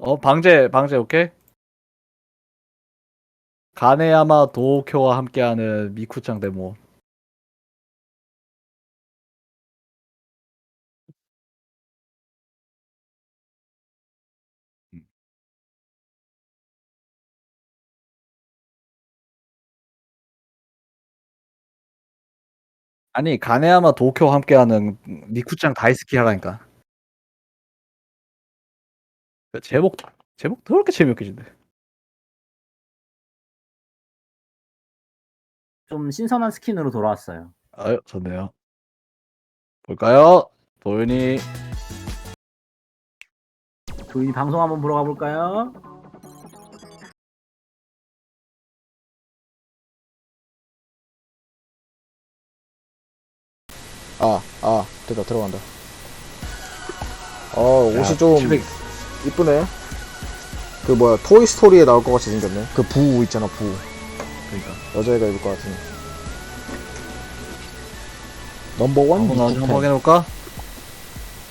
어 방제 방제 오케이. 가네야마 도쿄와 함께하는 미쿠짱 데모. 아니 가네야마 도쿄와 함께하는 미쿠짱 다이스키 하라니까. 그 제목 제목 더럽게 재미없게 준대. 좀 신선한 스킨으로 돌아왔어요. 아유 좋네요. 볼까요? 도윤이 도인이 방송 한번 보러 가볼까요? 아, 아, 됐다, 들어간다. 어, 옷이 야, 좀 집에- 이쁘네. 그 뭐야, 토이 스토리에 나올 것 같이 생겼네. 그부 있잖아, 부. 그러니까. 여자애가 입을 것 같은. 넘버 원 한번 나좀 미쿠펜. 확인해볼까?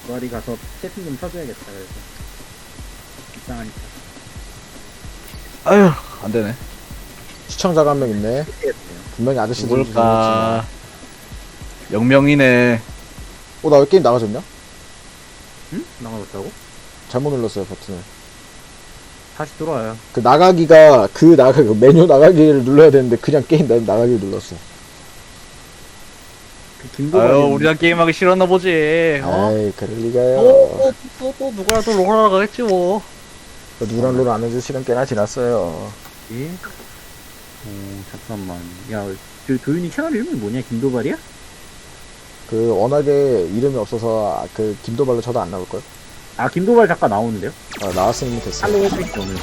부활이 가서 채팅 좀 쳐줘야겠다. 그래서 이상하니까. 아유 안 되네. 시청자가 한 명 있네. 분명히 아저씨들 누굴까? 영명이네. 어, 나 왜 게임 나가졌냐? 응? 나가봤다고? 잘못 눌렀어요, 버튼을. 다시 들어와요. 그 나가기가, 그 나가, 그 메뉴 나가기를 눌러야 되는데, 그냥 게임 나- 나가기를 눌렀어. 그 김도발. 아유 우리랑 게임하기 싫었나 보지. 어? 에이, 그럴 리가요. 또또또 또, 또 누구라도 롤하러 가겠지 뭐. 그 누구랑 롤 안 해줄 시간 꽤나 지났어요. 예? 오 잠깐만. 야, 저 도윤이 채널 이름이 뭐냐? 김도발이야? 그 워낙에 이름이 없어서 아, 그 김도발로 쳐도 안 나올 걸. 아 김도발 작가 나오는데요? 아, 나왔으면 됐어. 팔로우 해드릴게 오늘.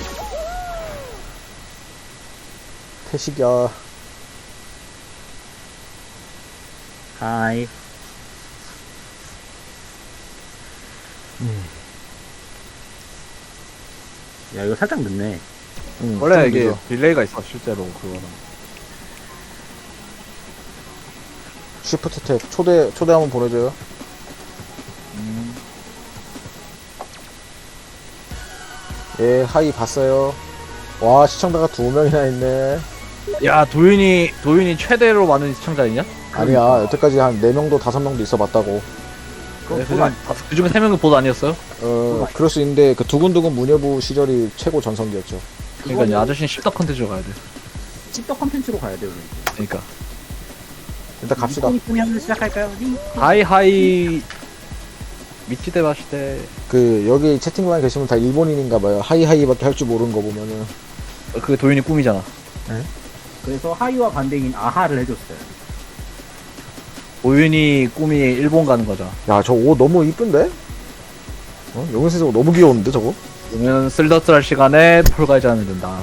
태식이야. 하이. 야 이거 살짝 늦네. 응, 원래 좀 이게 늦어. 딜레이가 있어 실제로 그거는. 쉬프트 탭 초대 초대 한번 보내줘요. 예, 하이 봤어요. 와 시청자가 두 명이나 있네. 야 도윤이 도윤이 최대로 많은 시청자이냐? 아니야 여태까지 한 네 명도 다섯 명도 있어 봤다고. 보다 그중 그 중에 세 명은 보도 아니었어요? 어 그럴 수 있는데 그 두근두근 무녀부 시절이 최고 전성기였죠. 그러니까 이 그거는- 아저씨는 십덕 컨텐츠로 가야 돼. 찝덕 컨텐츠로 가야 돼요. 우리. 그러니까 일단 갑시다. 니코니 꾸미 하면서 시작할까요? 니- 하이 하이 미치대 마시대. 그 여기 채팅방에 계시면 다 일본인인가 봐요. 하이 하이밖에 할 줄 모르는 거 보면은. 어, 그게 도윤이 꿈이잖아. 그래서 하이와 반대인 아하를 해줬어요. 도윤이 꿈이 일본 가는 거잖아. 야 저 옷 너무 이쁜데? 어? 영은생 저거 너무 귀여운데 저거? 그러면 쓸데없을 할 시간에 폴가이즈 하면 된다.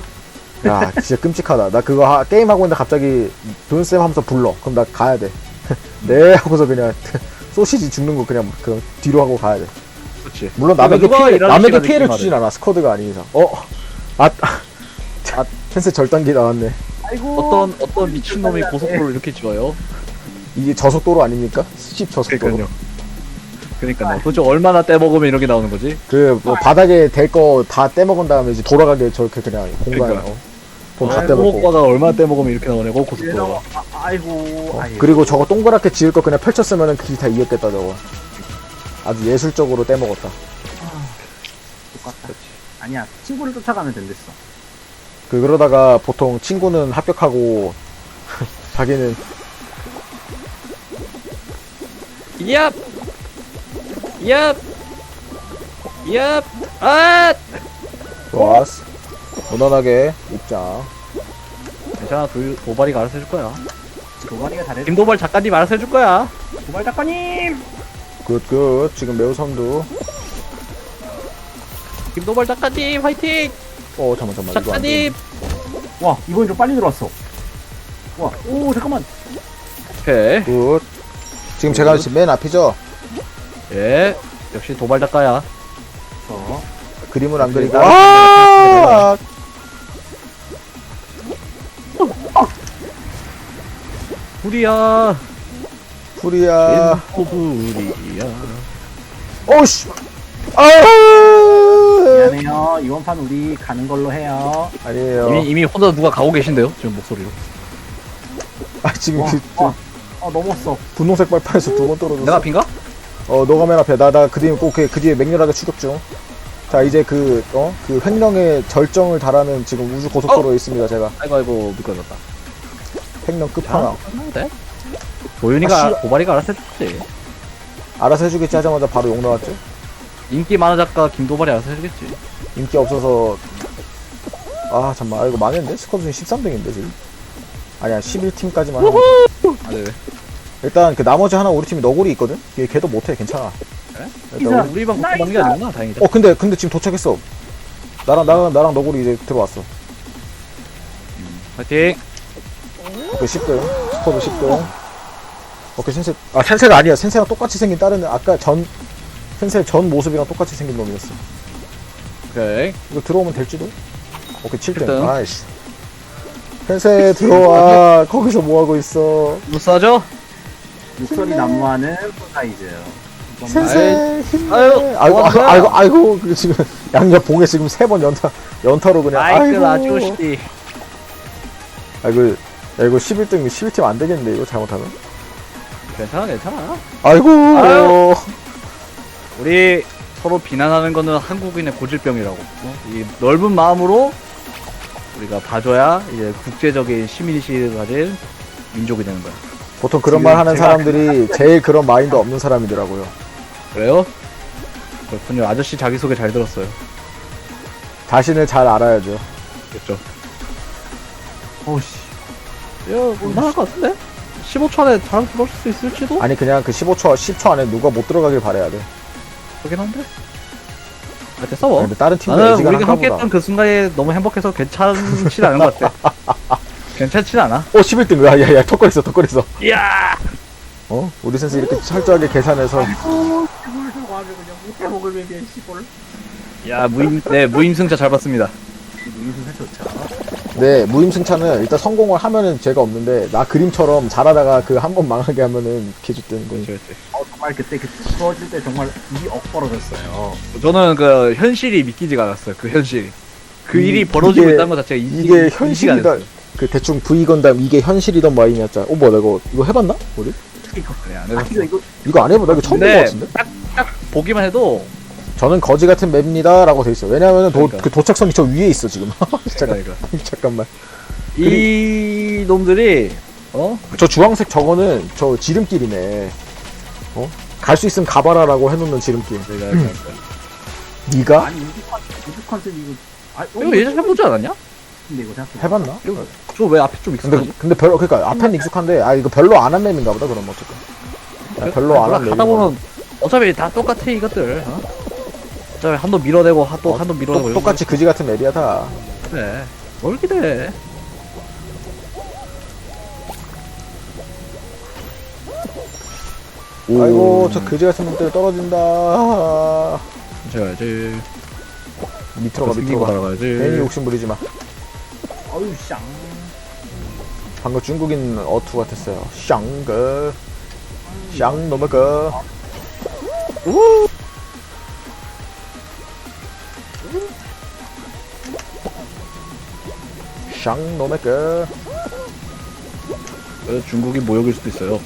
야 진짜 끔찍하다 나 그거 하, 게임 하고 있는데 갑자기 돈쌤 하면서 불러 그럼 나 가야 돼 네 하고서 그냥 소시지 죽는 거 그냥 그 뒤로 하고 가야 돼 그렇지. 물론 남에게 누가 피해, 일하는 남에게 피해를. 주진 않아 스쿼드가 아닌 이상 어? 아, 아 펜스 절단기 나왔네 아이고. 어떤 어떤 미친놈이 고속도로를 이렇게 지어요? 이게 저속도로 아닙니까? 수십 저속도로 그러니까요. 그러니까요. 도대체 얼마나 떼먹으면 이렇게 나오는 거지? 그뭐 바닥에 될 거 다 떼먹은 다음에 이제 돌아가게 저렇게 그냥 공간 그러니까. 어, 돈다 아, 떼먹고 호흡과가 얼마나 떼먹으면 이렇게 나오냐고 고속도로가. 아, 아이고. 어, 아이고. 그리고 저거 동그랗게 지을 거 그냥 펼쳤으면은 그게 다 이겼겠다 저거 아주 예술적으로 떼먹었다 똑같다. 아니야. 친구를 쫓아가면 된댔어. 그 그러다가 보통 친구는 합격하고 자기는 얍! 얍! 얍! 아! 좋았어 무난하게 입장 괜찮아. 도, 도발이가 알아서 해줄 거야. 도발이가 잘했어. 김도발 작가님 알아서 해줄 거야. 도발 작가님. 굿굿 지금 매우 선두 김도발 작가님 화이팅! 어 잠깐만 잠깐만 이거 안 작가님! 와 이번엔 좀 빨리 들어왔어. 와. 오 잠깐만. 오케이. 돼. 굿 지금 제가 지금 맨 앞이죠 예. 역시 도발 작가야. 어. 그림을 안 그리고 나를 아 불이야. 풀이야 인포 불이야. 오씨 아우 미안해요. 이번 판 우리 가는 걸로 해요. 아니에요. 이미 이미 혼자 누가 가고 계신데요 지금 목소리로. 아 지금 와, 그, 와. 어 넘었어. 분홍색 발판에서 두 번 떨어졌어. 내가 빈가? 어 너가 맨 앞에 나나 그 뒤에 꼭그 그 뒤에 맹렬하게 추격 중. 자 이제 그 어 그 횡령의 절정을 달하는 지금 우주 고속도로에 있습니다 제가 아이고 아이고 미끄러졌다. 횡령 끝판왕. 돼? 보윤이가 아, 씨. 고발이가 알아서 해주지. 알아서 해주겠지 하자마자 바로 욕 나왔죠. 인기 많은 작가 김도발이 알아서 해주겠지. 인기 없어서 아 잠만 아 이거 망했는데 스쿼드 중에 13등인데 지금 아니야 11팀까지만 하면 아 네. 일단 그 나머지 하나 우리 팀이 너구리 있거든 얘 걔도 못해 괜찮아 그래? 일단 우리- 우리만 걱정하는 게 아니구나 다행이다. 어 근데 근데 지금 도착했어 나랑 나랑 나랑 너구리 이제 들어왔어 파이팅. 오케이 10등 스쿼드 10등 오케이 센세 아 센세가 아니야 센세랑 똑같이 생긴 다른 애. 아까 전 센세 전 모습이랑 똑같이 생긴 놈이었어 오케이. 이거 들어오면 될지도 오케이 7등 7등. 아이씨 센세 들어와 거기서 뭐하고 있어 못 싸죠? 육설이 난무하는 사이즈. 센세 힘내. 아유, 아이고, 뭐 하는 아이고, 거야? 아이고, 아이고, 그 지금 양옆 봉에 지금 세 번 연타, 연타로 그냥. 마이클 아저씨. 아이고, 야, 이거 11등, 11팀 안 되겠는데, 이거 잘못하면. 괜찮아 괜찮아. 아이고, 아유. 우리 서로 비난하는 거는 한국인의 고질병이라고. 어? 이 넓은 마음으로 우리가 봐줘야 이제 국제적인 시민의식을 가진 민족이 되는 거야. 보통 그런 말 하는 사람들이 제일 그런 마인드 없는 사람이더라고요. 그래요? 그렇군요. 아저씨 자기소개 잘 들었어요. 자신을 잘 알아야죠. 됐죠? 어우씨. 야, 못나갈 것 같은데? 15초 안에 잘 들어올 수 있을지도? 아니, 그냥 그 15초, 10초 안에 누가 못 들어가길 바래야 돼. 그렇긴 한데. 아, 됐어, 뭐. 근데 다른 팀도 나는 애지가 우리가 한가 함께 보다. 했던 그 순간에 너무 행복해서 괜찮진 않은 것 같아. 괜찮진 않아. 어, 11등. 야, 야, 야, 턱걸했어, 턱걸했어. 이야! 어? 우리 센스 이렇게 철저하게 계산해서. 그냥 못해 먹을 시골. 야, 무임, 네, 무임승차 잘 봤습니다. 좋죠. 네, 무임승차는 일단 성공을 하면은 죄가 없는데, 나 그림처럼 잘하다가 그 한 번 망하게 하면은 거지. 그렇지, 그렇지. 어 정말 그때 그 추워질 때 정말 입이 억 벌어졌어요. 저는 그 현실이 믿기지가 않았어요. 그 현실이. 그 이- 일이 벌어지고 이게- 있다는 것 자체가 인식이 안 현실이다. 그 대충 V 건담 이게 현실이던 마인이었잖아. 어, 뭐야, 나 이거, 이거 해봤나? 우리? 이거 네, 안아 해봤어. 이거 이거 이거 안 해보다. 이거 처음 본것 같은데? 딱, 딱 보기만 해도 저는 거지 같은 맵입니다. 라고 돼 있어. 왜냐면은 도, 그러니까. 그 도착선이 저 위에 있어, 지금. 잠깐, 그러니까. 잠깐만. 이 놈들이 어? 저 주황색 저거는 저 지름길이네. 어? 갈 수 있으면 가봐라라고 해놓는 지름길. 내가 음. 니가? 아니 우주 컨 우주 컨셉 이거 아 어, 이거 예전에 해보지 않았냐? 근데 이거 생각해. 해봤나? 저왜 앞에 좀 근데, 익숙하지? 근데 별로, 그니까, 앞에는 익숙한데, 아, 이거 별로 안 한 맵인가 보다, 그럼 어쨌든. 야, 별로 안 한 맵인 하다 보면 어차피 다 똑같아 이것들 어? 어차피 한도 밀어내고 하- 또 한도 밀어내고 이런 똑같이 그지 같은 맵이야, 다. 거 그래 뭘 기대해 아이고, 저 그지 같은 맵들 떨어진다. 저야지 밑으로 가, 밑으로 생기고 가. 괜히 욕심 부리지 마. 어유 쌍. 방금 중국인 어투 같았어요. 샹그. 샹 노마그. 샹 노마그. 어, 중국이 모욕일 수도 있어요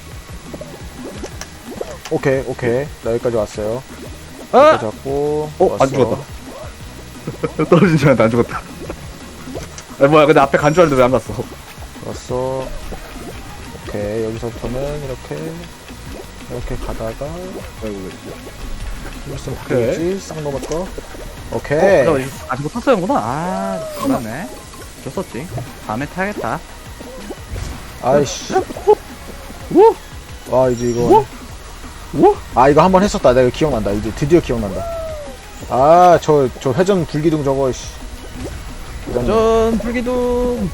오케이, 오케이. 나 여기까지 왔어요. 아! 여기까지 왔고. 어? 안 왔어. 죽었다 떨어진 줄 알았는데 안 죽었다 아 뭐야 근데 앞에 간 줄 알았는데 왜 안 갔어 왔어. 오케이. 여기서부터는 이렇게. 이렇게 가다가. 아이고 무슨 오케이. 바뀌겠지? 쌍 노마그. 어, 오케이. 잠깐만, 이거 아직 못 탔어요구나 아 몰랐네 줬었지. 다음에 타야겠다. 아이씨. 우! 아 이제 이거. 우! 아 이거 한 번 했었다. 내가 기억난다. 이제 드디어 기억난다. 아 저 저 회전 불기둥 저거 씨. 회전 전 불기둥.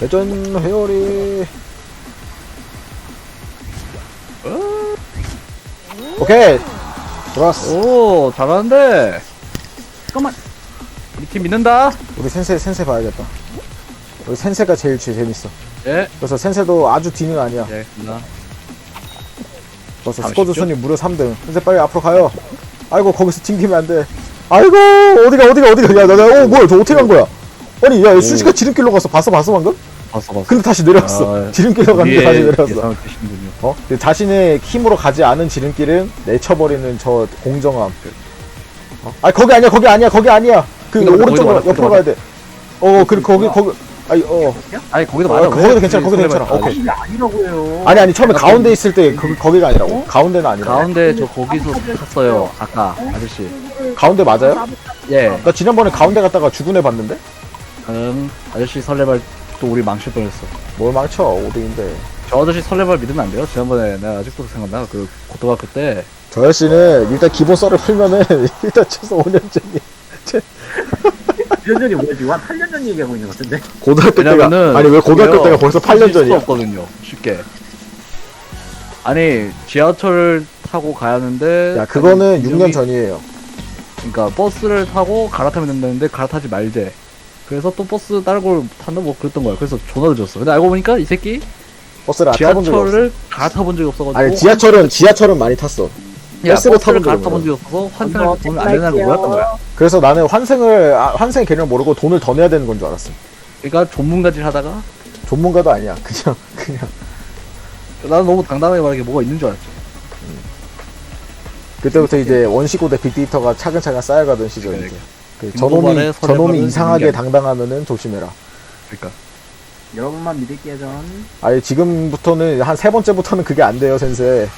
회전 회오리. 어? 오케이. 들어왔어. 오 잘하는데. 잠깐만. 우리 팀 믿는다. 우리 센세 센세 봐야겠다 우리 센세가 제일 제- 재밌어 예 그래서 센세도 아주 뒤는 아니야 예, 나 그래서 스쿼드? 순위 무려 3등 센세 빨리 앞으로 가요 아이고 거기서 튕기면 안 돼 아이고 어디가 어디가 어디가 야나나 어 뭐야 저 어떻게 간 거야 아니 야 수지가 지름길로 갔어 봤어 봤어 방금 봤어 봤어. 근데 다시 내려왔어 아, 지름길로 갔는데 다시 내려왔어. 어? 그 자신의 힘으로 가지 않은 지름길은 내쳐버리는 저 공정함. 어? 아 거기 아니야 거기 아니야 거기 아니야. 그 오른쪽으로 옆으로. 가야 돼. 어, 그 거기 거기 아니 어. 아니 거기도 어, 맞아. 거기도 왜 괜찮아, 거기도 괜찮아. 오케이. 이게 아니라고요. 아니 아니 처음에 가운데 있을 때 그, 거기가 아니라고. 가운데는 아니라. 가운데 저 거기서 탔어요. 아까 아저씨. 가운데 맞아요? 예. 나 지난번에 가운데 갔다가 죽은 애 봤는데. 음 아저씨 설레발 또 우리 망칠 뻔했어. 뭘 망쳐 5등인데. 저 아저씨 설레발 믿으면 안 돼요? 지난번에 내가 아직도 생각나. 그 고등학교 때 저 아저씨는 일단 기본 썰을 풀면은 일단 최소 5년 전이 1 년 전이 뭐야 지금 한 8년 전 얘기하고 있는 것 같은데. 고등학교 때가 왜냐면은 아니 왜 고등학교 때가 벌써 풀 8년 수 전이야? 없거든요. 쉽게. 아니 지하철 타고 가야 하는데 야 그거는 아니, 6년 여기- 전이에요. 그러니까 버스를 타고 갈아타면 된다는데 갈아타지 말재. 그래서 또 버스 걸 탄다 뭐 그랬던 거야. 그래서 전화를 줬어. 근데 알고 보니까 이 새끼 버스를 타본 적이 없어. 지하철을 갈아타본 적이 없어가지고 아니 지하철은 지하철은 많이 탔어. 야, 버스를 버스를 타본 적이 갈아타본 적이 없어서 환승을 돈을 안 내는 걸 몰랐던 거야. 그래서 나는 환승을 아, 환승의 개념을 모르고 돈을 더 내야 되는 건 줄 알았어. 그러니까 전문가질 하다가 전문가도 아니야. 그냥 그냥 나는 너무 당당하게 말하게 뭐가 있는 줄 알았지. 그때부터 이제 원시고대 빅데이터가 차근차근 쌓여가던 시절이지. 그러니까. 그 김도발의 저놈이 설레발은 저놈이 이상하게 게 당당하면은 조심해라. 그러니까 여러분만 믿을게요 전. 아니 지금부터는 한 세 번째부터는 그게 안 돼요, 센세.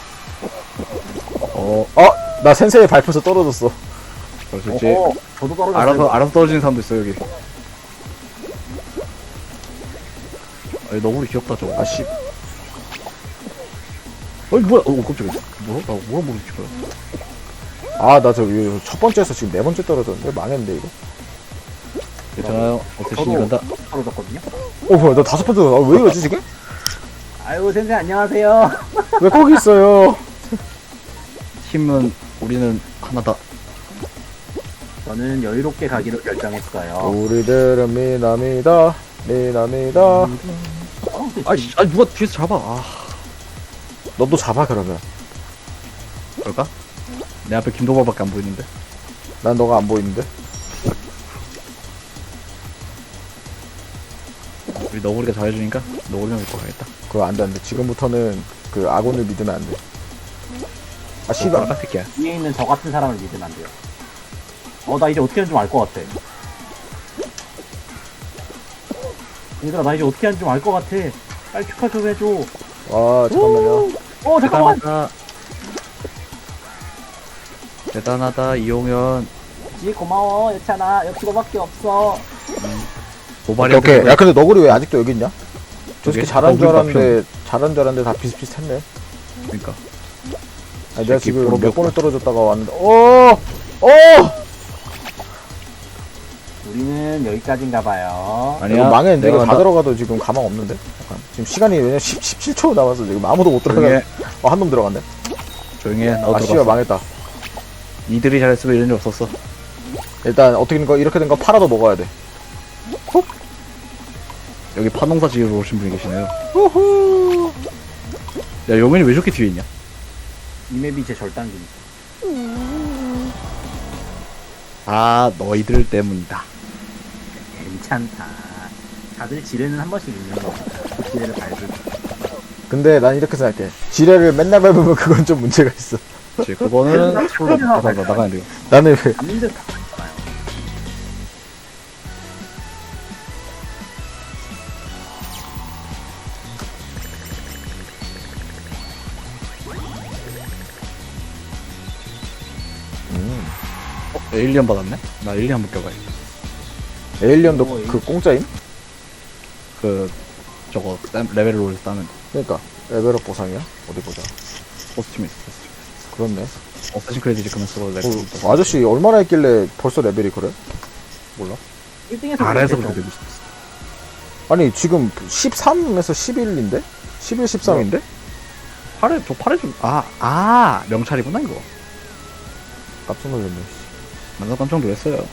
어 어, 나 센세의 발표서 떨어졌어. 그래서 이제 어, 저도 떨어졌어요. 알아서 알아서 떨어지는 사람도 있어 여기. 아니 너구리 귀엽다 저거. 아씨, 어이 뭐야? 어 깜짝이야. 뭐야? 나 뭐라 모르지 거야? 아나 저기 첫 번째에서 지금 네 번째 떨어졌는데 망했는데 이거. 괜찮아요. 어떻게 저도 간다. 떨어졌거든요. 어 뭐야, 나 다섯 번째 아, 왜 이러지 지금? 아유 선생 안녕하세요. 왜 거기 있어요? 힘은 우리는 하나다. 저는 여유롭게 가기로 결정했어요. 우리들은 미남이다, 미남이다. 어, 아니 아니 누가 뒤에서 잡아? 아 너도 잡아 그러면. 그럴까? 내 앞에 김도발밖에 안 보이는데. 난 너가 안 보이는데. 우리 너구리가 잘해주니까 너구리만 믿고 가겠다. 그거 안 돼, 안 돼. 지금부터는 그 아군을 믿으면 안 돼. 아, 씨발. 아까 새끼야. 위에 있는 저 같은 사람을 믿으면 안 돼요. 어 나 이제 어떻게 하는지 좀알것 같아. 얘들아 나 이제 어떻게 하는지 좀 알 것 같아. 빨리 축하 좀 해줘. 아, 잠깐만요. 어 잠깐만. 대단하다. 대단하다 이용현. 지 고마워 여찬아 역시 너밖에 없어. 오케이, 오케이. 야, 근데 너구리 왜 아직도 여기 있냐? 저 새끼? 잘한 줄 너구리 알았는데, 잘한 줄 알았는데 다 비슷비슷했네. 그러니까. 아니, 내가 새끼 지금 몇 번을 떨어졌다가 왔는데, 어! 어! 우리는 여기까지인가 봐요. 아니야. 이거 망했는데, 이거 내가 다 나- 들어가도 지금 가망 없는데? 잠깐. 지금 시간이 왜냐면 10, 17초 남았어. 지금 아무도 못 들어가. 해. 어, 한 놈 들어갔네. 조용히 해. 나도 아, 씨발, 들어갔어. 망했다. 니들이 잘했으면 이런 일 없었어. 일단, 어떻게 된 거, 이렇게 된 거 팔아도 먹어야 돼. 여기 파농사 지으러 오신 분이 계시네요. 우후! 야, 용현이 왜 저렇게 뒤에 있냐? 이 맵이 제 절단기. 아, 너희들 때문이다. 괜찮다. 다들 지뢰는 한 번씩 있는 거. 그 지뢰를 밟을. 근데 난 이렇게 생각해. 지뢰를 맨날 밟으면 그건 좀 문제가 있어. 그치, 그거는 솔로 나가, 나가야 돼요. 나는 왜, 잡는 에일리언 받았네? 나 에일리언 한번 껴봐야 에일리언도 어, 그 공짜임? 그, 저거, 땀- 레벨을 올려 따면 그러니까 레벨업 보상이야? 어디 보자. 포스팀이. 그렇네. 어쌔신 크레딧 그만 쓰고 레벨 어, 아저씨 얼마나 했길래 벌써 레벨이 그래? 몰라. 1등에서 잘해서 그렇게 되고 싶었어. 아니 지금 13에서 11인데? 11, 13인데? 팔에, 저 팔에 좀, 아, 아, 명찰이구나, 이거. 깜짝 놀랐네. 나도 깜짝 놀랐어요.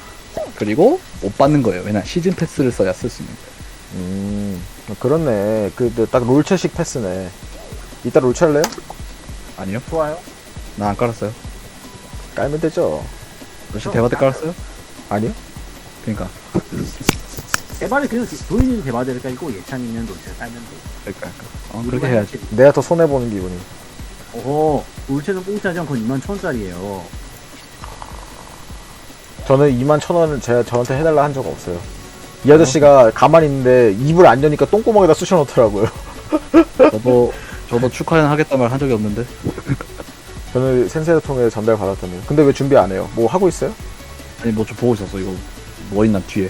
그리고 못 받는 거예요. 왜냐 시즌 패스를 써야 쓸 수 있는 거예요. 음, 그렇네. 그 딱 롤체식 패스네. 이따 롤체 할래요? 아니요? 좋아요. 나 안 깔았어요. 깔면 되죠. 혹시 대바대 깔았어요? 아니요? 그니까 대바대 그냥 도윤이 대바대를 깔고 예찬이는 롤체를 깔면 돼. 그러니까 어, 그렇게 해야지 내가 더 손해보는 기분이. 어허, 롤체는 공짜지 않고 2만 천 원짜리예요. 저는 2만 천 원을 제가 저한테 해달라 한 적 없어요. 이 아저씨가 가만히 있는데 입을 안 여니까 똥구멍에다 쑤셔 넣더라고요. 저도 저도 축하는 하겠다 말 한 적이 없는데 저는 센세를 통해 전달 받았답니다. 근데 왜 준비 안 해요? 뭐 하고 있어요? 아니 뭐 좀 보고 있었어 이거 뭐 있나 뒤에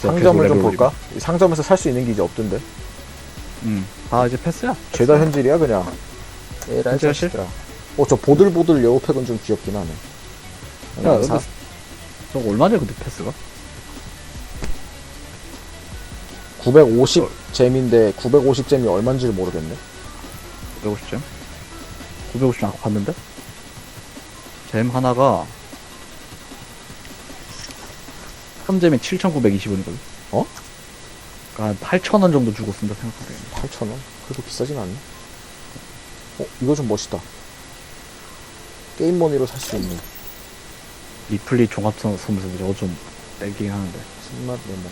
상점을 좀 볼까? 이 상점에서 살 수 있는 게 이제 없던데. 음 아 이제 패스야 죄다 현질이야 그냥. 에라이 현질 하실? 자식들아. 어, 저 보들보들 여우팩은 좀 귀엽긴 하네. 야 사- 근데 저거 얼마냐 근데 패스가 950 잼인데 950 잼이 얼마인지 를 모르겠네. 950점 950점 아까 봤는데 잼 하나가 3잼에 7,920원이거든 어? 그러니까 한 8,000원 정도 주고 쓴다 생각하면 8,000원? 그래도 비싸진 않네. 어, 이거 좀 멋있다. 게임 머니로 살 수 있는 리플리 종합 선- 선물서 저거 좀 땡기긴 하는데 신맛 레몬.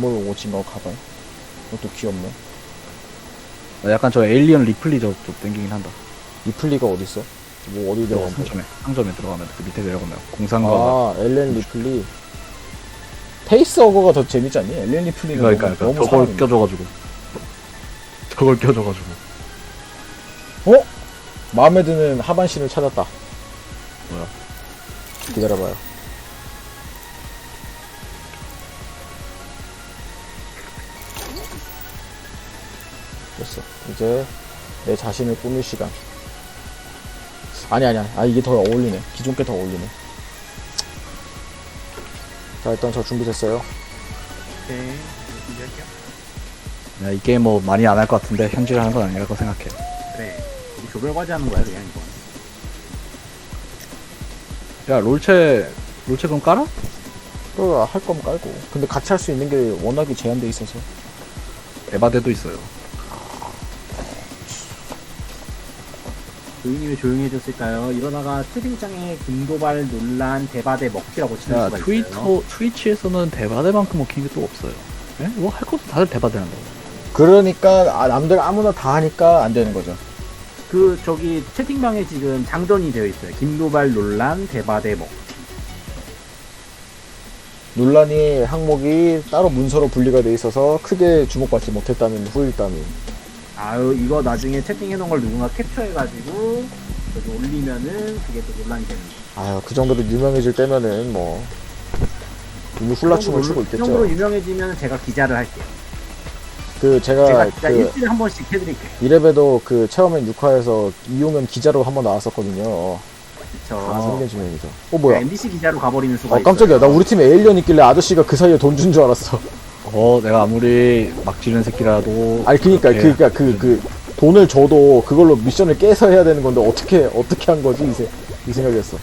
먹물 오징어 가발. 이것도 귀엽네. 나 약간 저 에일리언 리플리 저좀 땡기긴 한다 리플리가 어딨어? 뭐 어디 들어가 들어가면 상점에 상점에 들어가면 그 밑에 내려가면 공상과 아, 엘렌 리플리. 페이스 어거가 더 재밌지 않니? 엘렌 리플리는 그러니까, 너무, 그러니까 너무 저걸 사람이네. 껴줘가지고 저걸 껴줘가지고 어? 마음에 드는 하반신을 찾았다. 뭐야? 기다려봐요. 됐어. 이제 내 자신을 꾸밀 시간. 아니 아니야. 아 이게 더 어울리네. 기존 게 더 어울리네. 자 일단 저 준비됐어요. 오케이. 준비할게요. 야, 이 게임 뭐 많이 안 할 것 같은데 현질하는 건 아니라고 생각해 그래. 우리 조별 과제 하는 거야, 그냥 이거. 야 롤체 롤체 그럼 깔아? 그할 거면 깔고. 근데 같이 할 수 있는 게 워낙에 제한돼 있어서. 에바데도 있어요 도윤이 왜 조용히 해줬을까요? 이러다가 채팅창에 김도발 논란 대바대 먹튀라고 치는 야 수가 있어요. 트위터 트위치에서는 대바대만큼 먹힌 게 또 없어요 예? 뭐할 것도 다들 대바대 한다고 그러니까 아, 남들 아무나 다 하니까 안 되는 거죠. 그 저기 채팅방에 지금 장전이 되어 있어요. 김도발 논란 대바대 먹. 논란이 항목이 따로 문서로 분리가 돼 있어서 크게 주목받지 못했다는 후일담이. 아유 이거 나중에 채팅해 놓은 걸 누군가 캡처해 가지고 저기 올리면은 그게 또 논란이 되는 거예요. 아유 그 정도로 유명해질 때면은 뭐 이미 훌라춤을 추고 그 정도로 있겠죠. 유명해지면 제가 기자를 할게요. 그 제가 제가 그 일주일에 한 번씩 해드릴게요. 이래봬도 그 체험엔 6화에서 이용현 기자로 한번 나왔었거든요. 그쵸. 아, 생긴 증명이죠. 어 뭐야? MBC 기자로 가버리는 수가 어 깜짝이야. 있어요. 나 우리 팀에 에일리언 있길래 아저씨가 그 사이에 돈 준 줄 알았어. 어 내가 아무리 막 지른 새끼라도 아니 그니까 예. 그니까 그 그 돈을 줘도 그걸로 미션을 깨서 해야 되는 건데 어떻게 어떻게 한 거지 이, 세, 이 생각이었어.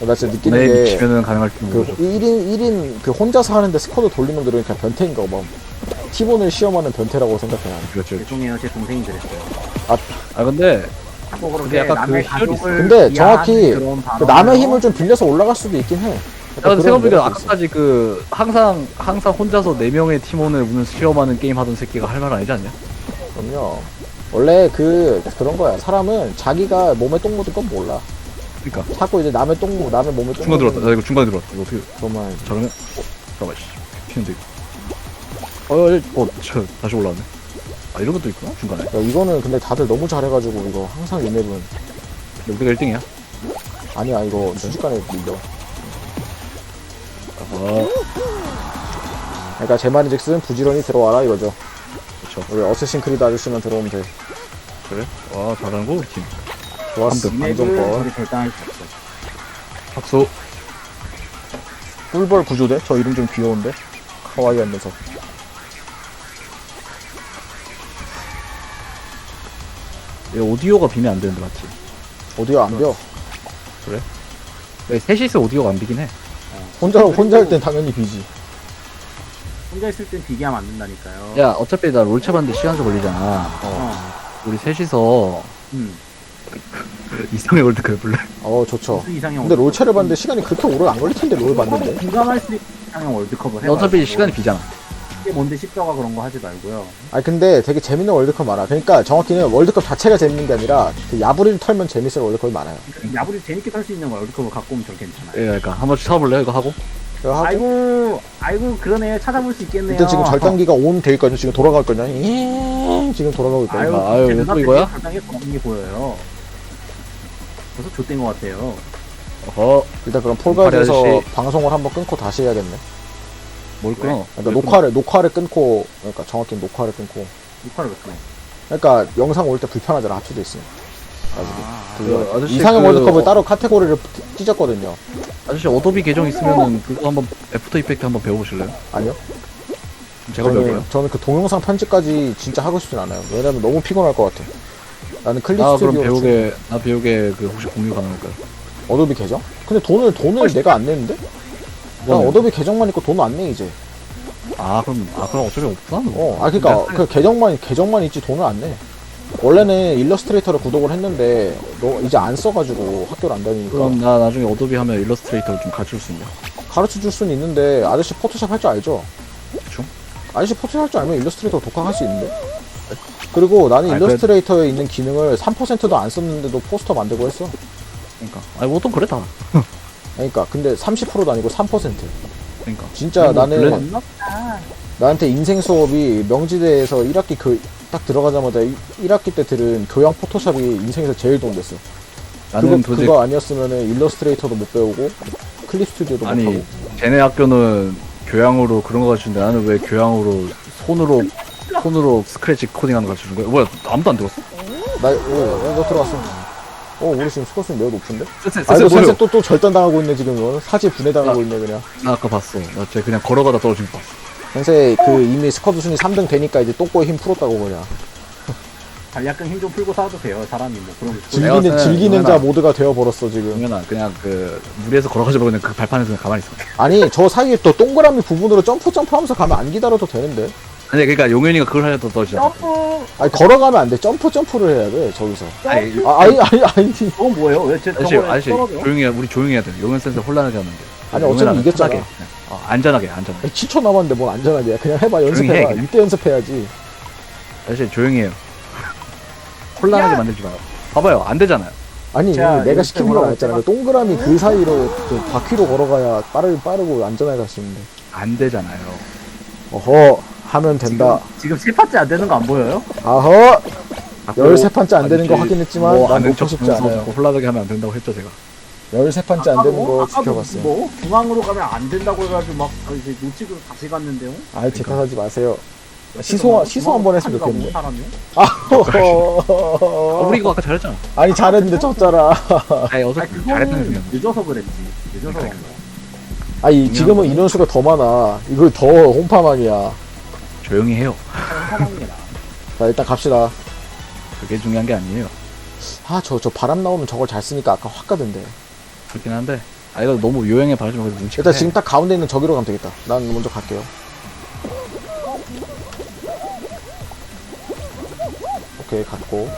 어, 나 진짜 느끼는 미치면은 가능할지 그 모르죠 1인 1인 그 혼자서 하는데 스쿼드 돌리는 놈들은 그냥 변태인가 봐. 팀원을 시험하는 변태라고 생각해 나는. 그렇죠 죄송해요. 제 동생이 그랬어요. 아 근데 자꾸 그렇게 근데 약간 남의 그 시절이 가족을 근데 비하하는 정확히 그런 그 남의 힘을 좀 빌려서 올라갈 수도 있긴 해. 약간 근데 생각해보니까 매력도 있어. 아까까지 그 항상 항상 혼자서 네 명의 팀원을 무슨 시험하는 게임 하던 새끼가 할 말 아니지 않냐? 그럼요. 원래 그 그런 거야. 사람은 자기가 몸에 똥 묻은 건 몰라. 그러니까 자꾸 이제 남의 똥 묻- 남의 몸에 똥 중간 들어왔다. 묻은 나 이거 중간에 들어왔다. 이거 어떻게 그만 저러면 어, 잠깐만 씨 튀는데 이거. 어, 어, 어, 저 다시 올라왔네. 아 이런 것도 있구나 중간에. 야, 이거는 근데 다들 너무 잘해가지고 이거 항상 이 맵은 근데 우리가 1등이야. 아니야 이거 순식간에 밀려. 어, 그러니까 제 말인즉슨 부지런히 들어와라 이거죠. 그렇죠. 우리 어쌔신 크리드 아저씨만 들어오면 돼. 그래? 와 잘하는 거 우리 팀. 좋았어. 이 맵을 방정권. 우리 결단할 수 없어. 박수. 꿀벌 구조대? 저 이름 좀 귀여운데? 녀석. 얘 오디오가 비면 안 되는데 맞지? 어디가 안 벼? 야, 셋이서 오디오가 안 비긴 해. 혼자 혼자 할 땐 당연히 비지. 혼자 있을 땐 비교하면 안 된다니까요. 야 어차피 나 롤체 봤는데 시간 좀 걸리잖아. 어. 우리 셋이서 음. 이상의 월드컵 불러. 어 좋죠 이상형 근데 롤체를 봤는데 시간이 그렇게 오래 안 걸릴 텐데 롤 봤는데 공감할 수 있는 이상형 월드컵을 해봐 어차피 시간이 비잖아. 이게 뭔데 십자가 그런 거 하지 말고요. 아니 근데 되게 재밌는 월드컵 많아. 그러니까 정확히는 월드컵 자체가 재밌는 게 아니라 그 야부리를 털면 재밌을 월드컵이 많아요. 그러니까 야구를 재밌게 탈 수 있는 월드컵을 갖고 오면 저 괜찮아요. 예, 그러니까 한번 쳐볼래요? 이거 하고? 그거 하고. 아이고 아이고 그러네 찾아볼 수 있겠네요. 일단 지금 절단기가 온돼 있거든요. 지금 돌아가고 있거든요 잉 지금 돌아가고 있거든요 아유, 아유, 제또 이거야? 절단기 보는 게 보여요. 벌써 좆된 것 같아요. 어, 일단 그럼 폴가드에서 아저씨. 방송을 한번 끊고 다시 해야겠네 뭘 끊어? 그러니까 녹화를 녹화를 끊고 그러니까 정확히 녹화를 끊고 녹화를 왜 끊어 그러니까 영상 올 때 불편하잖아 합쳐져 있으면 아, 그 그 아저씨 이상형 그- 월드컵을 따로 카테고리를 찢었거든요 아저씨 어도비 계정 있으면은 그거 한번 애프터 이펙트 한번 배워보실래요? 아니요 제가 저는, 배워요. 저는 그 동영상 편집까지 진짜 하고 싶진 않아요 왜냐면 너무 피곤할 것 같아 나는 클립 나 그럼 스튜디오 배우게 나 배우게 그 혹시 공유 가능할까요? 어도비 계정? 근데 돈을 돈을 내가 안 내는데? 난 그거는- 어도비 계정만 있고 돈 안 내 이제 아 그럼 아 그럼 어차피 없구나. 어, 아 그니까 그 계정만 계정만 있지 돈을 안 내. 원래는 일러스트레이터를 구독을 했는데 너 이제 안 써가지고 학교를 안 다니니까 그럼 나 나중에 어도비 하면 일러스트레이터 좀 가르칠 수 있냐? 가르쳐 줄 수는 있는데 아저씨 포토샵 할 줄 알죠? 그쵸? 아저씨 포토샵 할 줄 알면 일러스트레이터 독학할 수 있는데. 그리고 나는 아니, 일러스트레이터에 있는 기능을 3%도 안 썼는데도 포스터 만들고 했어. 그러니까 아니 보통 그래 다. 그러니까 근데 30%도 아니고 3%. 그러니까 진짜 뭐 나는 나한테 인생 수업이 명지대에서 1학기 그 딱 들어가자마자 1 학기 때 들은 교양 포토샵이 인생에서 제일 도움 됐어. 나는 그거, 도저히 그거 아니었으면은 일러스트레이터도 못 배우고 클립 스튜디오도 못 아니 하고 쟤네 학교는 교양으로 그런 거 가르치는데 나는 왜 교양으로 손으로 손으로 스크래치 코딩하는 거 가르치는 거야? 뭐야 아무도 안 들었어? 나, 오, 너 들어왔어 어 우리 지금 스코어는 매우 높은데? 쎄쎄 아 이거 뭐예요? 센세 또 또 절단당하고 있네 지금 사지 분해당하고 있네 그냥 나 아까 봤어. 나 쟤 그냥 걸어가다 떨어진 거 봤어. 센세 그 이미 스쿼드 순위 3등 되니까 이제 똥꼬에 힘 풀었다고 그냥 간략한 힘 좀 풀고 싸워도 돼요 사람이 뭐 그런 거 즐기는 봤을 때는 즐기는 자. 모드가 되어버렸어 지금 그러면 그냥 그 무리해서 걸어가지 말고 그냥 그 발판에서 그냥 가만히 있어. 아니 저 사이에 또 동그라미 부분으로 점프 점프 하면서 가면 안 기다려도 되는데 근데 그러니까 용현이가 그걸 하려다 떨어지잖아. 점프 아니 걸어가면 안 돼 점프 점프를 해야 돼 저기서 아니, 아, 아니 아니 아니 저건 뭐예요? 왜 제 아저씨, 저거에 아저씨, 떨어져? 조용히 해. 우리 조용히 해야 돼. 용현 센스 혼란하게 하면 돼. 아니, 어차피 용현아, 이겼잖아. 편하게. 어, 안전하게, 안전하게. 7초 남았는데 뭘 안전하게 해. 그냥 해봐 해, 연습해봐 그냥. 이때 연습해야지 아저씨, 조용히 해요. 혼란하게 만들지 마요. 봐봐요, 안 되잖아요. 아니 자, 내가 연습 시킨 걸 뭐라고 했잖아 했죠? 동그라미 그 사이로 그 바퀴로 걸어가야 빠르, 빠르고 안전하게 갈 수 있는데 안 되잖아요. 어허 하면 된다 지금 세 파째 안 되는 거 안 보여요? 아허 아, 13판째 안 되는 거 아저씨, 확인했지만 뭐난 아는 놓고 척 싶지 분석 않아요 혼란하게 하면 안 된다고 했죠, 제가. 13판째 안 되는 거 아까도 지켜봤어요 뭐 중앙으로 가면 안 된다고 해가지고 막 이제 노치고 다시 갔는데요. 아이 제 탓하지 마세요 시소 시소 한 번 했으면 좋겠는데 사람이 아허 아, 우리 이거 아까 잘했잖아. 아니 잘했는데 졌잖아 아니, 어서 아니 잘했다는 그거는 중이야. 늦어서 그랬지. 늦어서 그러니까. 그런 거야. 아니 지금은 인원수가 더 많아 이거 더 홈파망이야 조용히 해요. 자 일단 갑시다 그게 중요한 게 아니에요. 아 저 저 바람 나오는 저걸 잘 쓰니까 아까 확 가던데 그렇긴 한데. 아, 이거 너무 요행에 바르지 말고 눈치 일단 지금 딱 가운데 있는 저기로 가면 되겠다 난 먼저 갈게요 오케이 갔고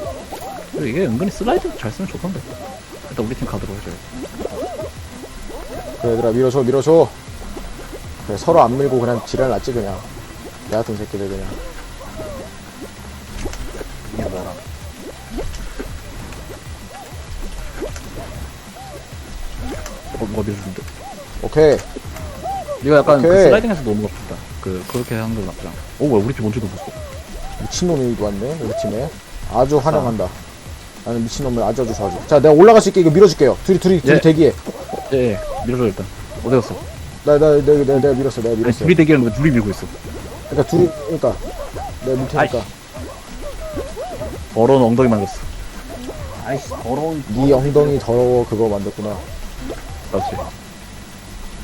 이게 은근히 슬라이드 잘 쓰면 좋던데. 일단 우리 팀 가도록 해줘요. 그래 얘들아 밀어줘 밀어줘 그래 서로 안 밀고 그냥 지랄 났지 그냥 내 같은 새끼들 그냥 이게 뭐라. 어, 뭐 밀어준대. 오케이 이거 약간 그 오케이. 슬라이딩에서 너무 나쁘다. 그, 그렇게 하는 거 나쁘지 않아. 오, 뭐야, 우리 팀 언제 넘었어? 미친놈이 왔네 우리 팀에 아주 환영한다 나는 미친놈을 아주 아주 좋아하지 자 내가 올라갈 수 있게 이거 밀어줄게요 둘이 둘이 둘이 예. 대기해 예, 예. 밀어줘, 일단. 어디 갔어? 나, 나, 내가, 내가, 내가 밀었어 내가 아니, 밀었어 둘이 대기하는 거 둘이 밀고 있어. 그러니까 둘이 그러니까 내가 밀 테니까 더러운 엉덩이 만졌어. 아이씨 더러운. 네 엉덩이 더러워 그거 만들었구나 그렇지.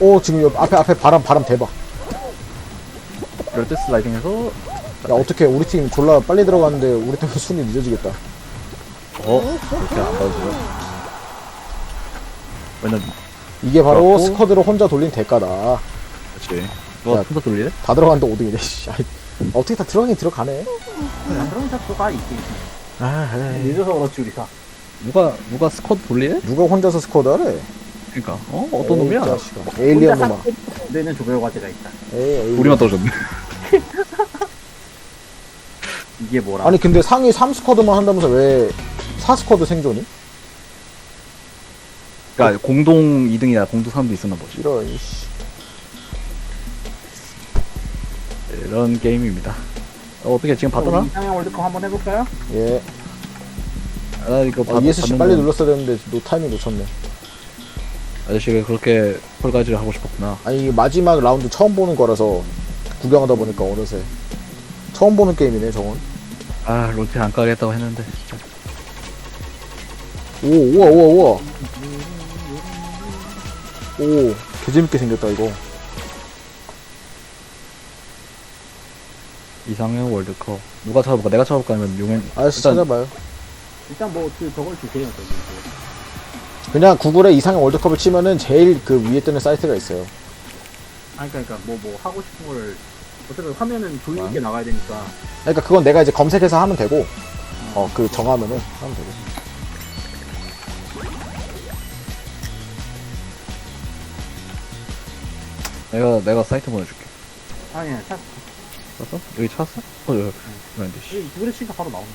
오 지금 옆 앞에 앞에 바람 바람 대박 이럴 때 슬라이딩해서, 야 어떻게 우리 팀 졸라 빨리 들어갔는데 우리 때문에 순위 늦어지겠다 어? 그렇게 안 봐줘요. 왜냐면, 이게 바로 그렇고. 스쿼드를 혼자 돌린 대가다 그렇지. 뭐, 야. 혼자 돌리래? 다 들어갔는데 5등이네 씨 아이, 어떻게 다 들어가긴 들어가네 그런 샷도가 있긴. 아 에이. 늦어서 그렇지 우리가. 누가 누가 스쿼드 돌리네? 누가 혼자서 스쿼드 하래? 그러니까 어 어떤 놈이야? 에이, 자식아. 에일리언 놈아. 내는 조별 과제가 있다. 에이. 우리만 떨어졌네. 이게 뭐라? 아니 근데 상위 3스쿼드만 한다면서 왜 4스쿼드 생존이? 그러니까 공동 2등이나 공동 3도 있었나 보지. 이런 이씨. 이런 게임입니다. 어, 떻게 지금 받더라? 이상형 월드컵 한번 해볼까요? 예. 아 이거 어, 받, ESC 받는 빨리 건 눌렀어야 되는데 노 타이밍 놓쳤네. 아저씨가 그렇게 폴가지를 하고 싶었구나. 아니 이게 마지막 라운드 처음 보는 거라서 구경하다 보니까 어느새 처음 보는 게임이네 저건. 아 롤테 안 까겠다고 했는데 진짜. 오 우와 우와 우와. 오 개재밌게 생겼다 이거. 이상형 월드컵 누가 찾아볼까? 내가 찾아볼까 아니면 용현? 아저씨 일단 찾아봐요. 일단 뭐 그 저걸 주세요 저기 그. 그냥 구글에 이상형 월드컵을 치면은 제일 그 위에 뜨는 사이트가 있어요. 아니 그러니까 뭐 뭐 하고 싶은 걸 어차피 화면은 조용 아. 있게 나가야 되니까 그러니까 그건 내가 이제 검색해서 하면 되고 어 그 정하면은 하면 되고. 내가 내가 사이트 보내줄게. 아니 찾찾 았어? 여기 찾았어? 어 여기. 그런데 씨. 여기 구글에 치니까 바로 나오네.